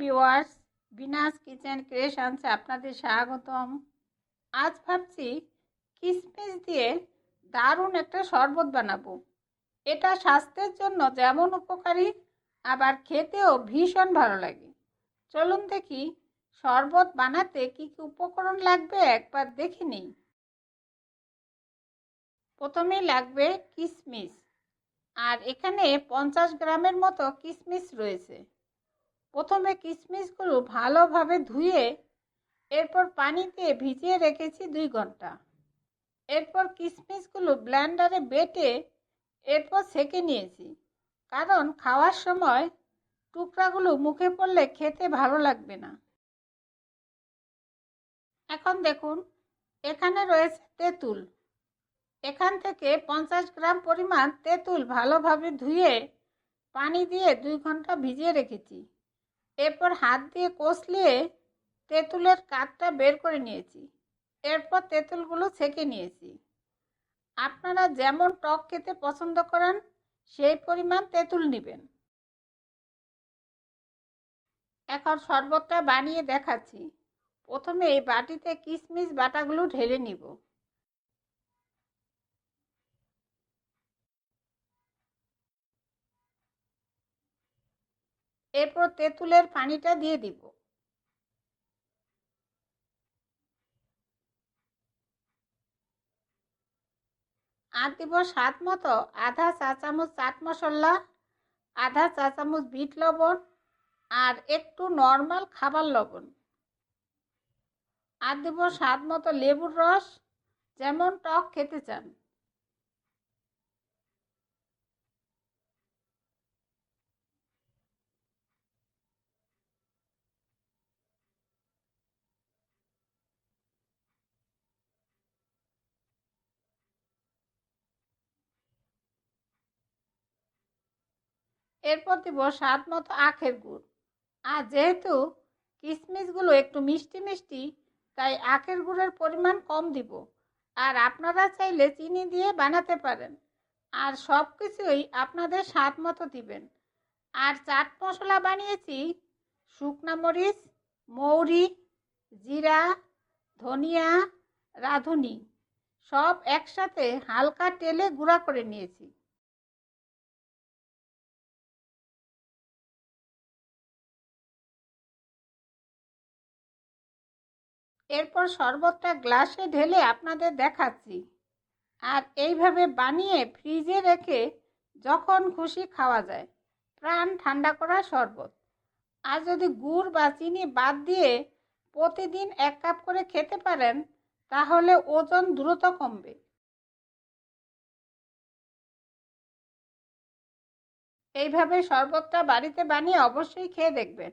Viewers Binas kitchen ক্রিয়েশনসে আপনাদের স্বাগতম। আজ ভাবছি কিশমিশ দিয়ে দারুণ একটা শরবত বানাবো। এটা স্বাস্থ্যের জন্য যেমন উপকারী, আবার খেতেও ভীষণ ভালো লাগে। চলুন দেখি শরবত বানাতে কি কি উপকরণ লাগবে একবার দেখে নিই। প্রথমেই লাগবে কিশমিশ আর এখানে পঞ্চাশ গ্রামের মতো কিশমিশ রয়েছে। প্রথমে কিশমিশগুলো ভালোভাবে ধুয়ে এরপর পানি দিয়ে ভিজিয়ে রেখেছি দুই ঘণ্টা। এরপর কিশমিশগুলো ব্লেন্ডারে বেটে এরপর সেকে নিয়েছি। কারণ খাওয়ার সময় টুকরাগুলো মুখে পড়লে খেতে ভালো লাগবে না। এখন দেখুন, এখানে রয়েছে তেঁতুল। এখান থেকে পঞ্চাশ গ্রাম পরিমাণ তেঁতুল ভালোভাবে ধুয়ে পানি দিয়ে দুই ঘণ্টা ভিজিয়ে রেখেছি। এরপর হাত দিয়ে কষলিয়ে তেঁতুলের কাঠটা বের করে নিয়েছি। এরপর তেঁতুলগুলো ছেঁকে নিয়েছি। আপনারা যেমন টক খেতে পছন্দ করেন, সেই পরিমাণ তেঁতুল নেবেন। এখন শরবতটা বানিয়ে দেখাচ্ছি। প্রথমে এই বাটিতে কিশমিশ বাটাগুলো ঢেলে নিব। এরপর তেঁতুলের পানিটা দিয়ে দিব। আর দিব স্বাদ মতো আধা চা চামচ চাট মশলা, আধা চা চামচ বিট লবণ আর একটু নর্মাল খাবার লবণ। আর দেব স্বাদ মতো লেবুর রস, যেমন টক খেতে চান। এরপর দিব স্বাদ মতো আখের গুড়। আর যেহেতু কিশমিশগুলো একটু মিষ্টি মিষ্টি, তাই আখের গুড়ের পরিমাণ কম দিব। আর আপনারা চাইলে চিনি দিয়ে বানাতে পারেন। আর সব কিছুই আপনাদের স্বাদ মতো দিবেন। আর চাট মশলা বানিয়েছি, শুকনা মরিচ, মৌরি, জিরা, ধনিয়া, রাঁধুনি, সব একসাথে হালকা তেলে গুঁড়া করে নিয়েছি। এরপর শরবতটা গ্লাসে ঢেলে আপনাদের দেখাচ্ছি। আর এইভাবে বানিয়ে ফ্রিজে রেখে যখন খুশি খাওয়া যায়, প্রাণ ঠান্ডা করা শরবত। আর যদি গুড় বা চিনি বাদ দিয়ে প্রতিদিন এক কাপ করে খেতে পারেন, তাহলে ওজন দ্রুত কমবে। এইভাবে শরবতটা বাড়িতে বানিয়ে অবশ্যই খেয়ে দেখবেন।